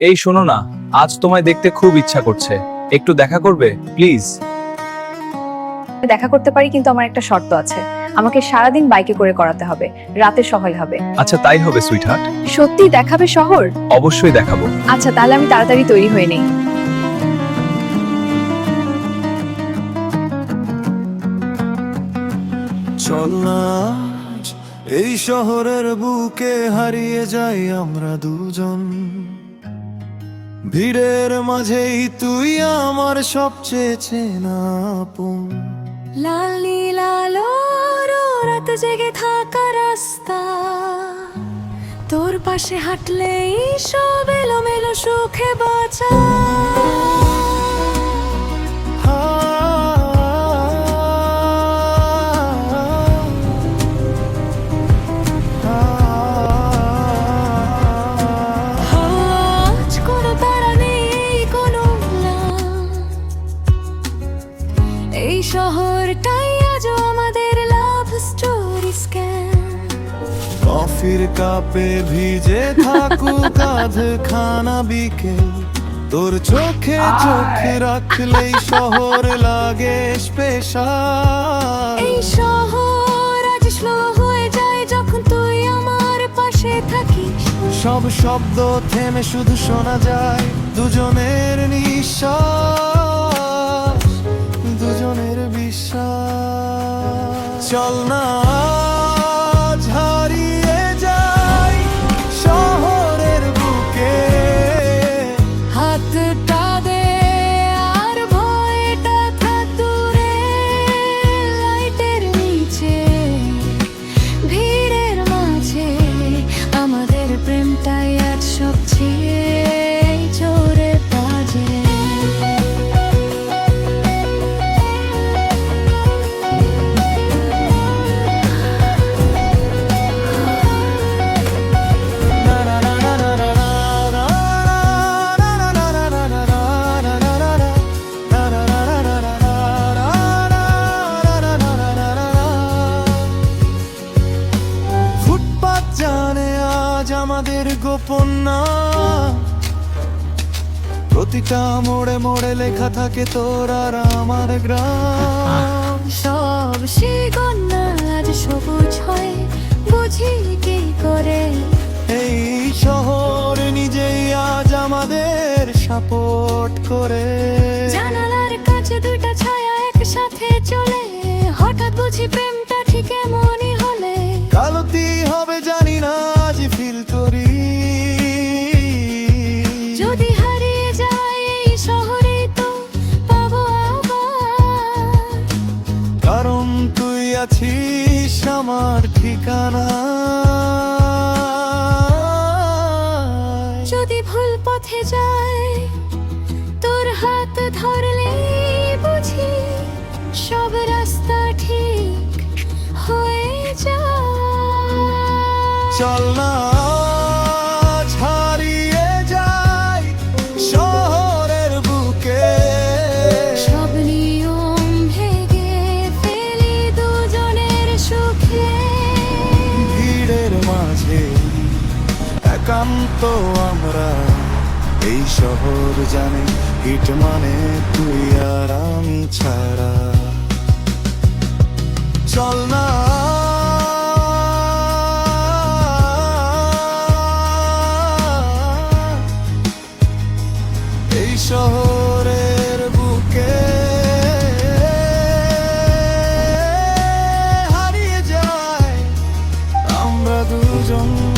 এই শোনো না আজ তোমায় দেখতে খুব ইচ্ছা করছে। একটু দেখা করবে? প্লিজ। দেখা করতে পারি কিন্তু আমার একটা শর্ত আছে। আমাকে সারাদিন বাইকে করে করাতে হবে। রাতে সহল হবে। আচ্ছা তাই হবে সুইটহার্ট সত্যি দেখাবে শহর? অবশ্যই দেখাবো। আচ্ছা তাহলে আমি তাড়াতাড়ি তৈরি হয়ে নেই। চল না এই শহরের বুকে হারিয়ে যাই আমরা দুজন। ভিড়ের মাঝেই তুই আমার সবচেয়ে চেনা লালি লাল রাত জেগে থাকা রাস্তা। তোর পাশে হাঁটলেই সব এলোমেলো সুখে বাঁচা। এই শহরটাই আজও আমাদের লাভ স্টোরি স্ক্যান কফির কাপে ভিজে থাকুক কাঁধ খানা বিকেল। তোর চোখে চোখে রাখলেই শহর লাগে স্পেশাল এই শহর আজ স্লো হয়ে যায় যখন তুই আমার পাশে থাকিস। সব শব্দ থেমে শুধু শোনা যায় দুজনের নিঃশ্বাস। বিশ্বাস চল আমাদের গোপন না। প্রতিটা মোড়ে মোড়ে লেখা থাকে তোর আর আমার গ্রাম। সব শিগন্না আজ সবুজ হয় বুঝি কি করে? এই শহর নিজেই আজ আমাদের সাপোর্ট করে। কারণ তুই আছিস আমার ঠিকানা। যদি ভুল পথে যায় তোর হাত ধরলে বুঝি সব রাস্তা ঠিক হয়ে যায়। চল না। একান্ত আমরা। এই শহর জানে, হিট মানে তুই আর আমি ছাড়া। চল না। এই শহরের বুকে হারিয়ে যায়। আমরা দুজন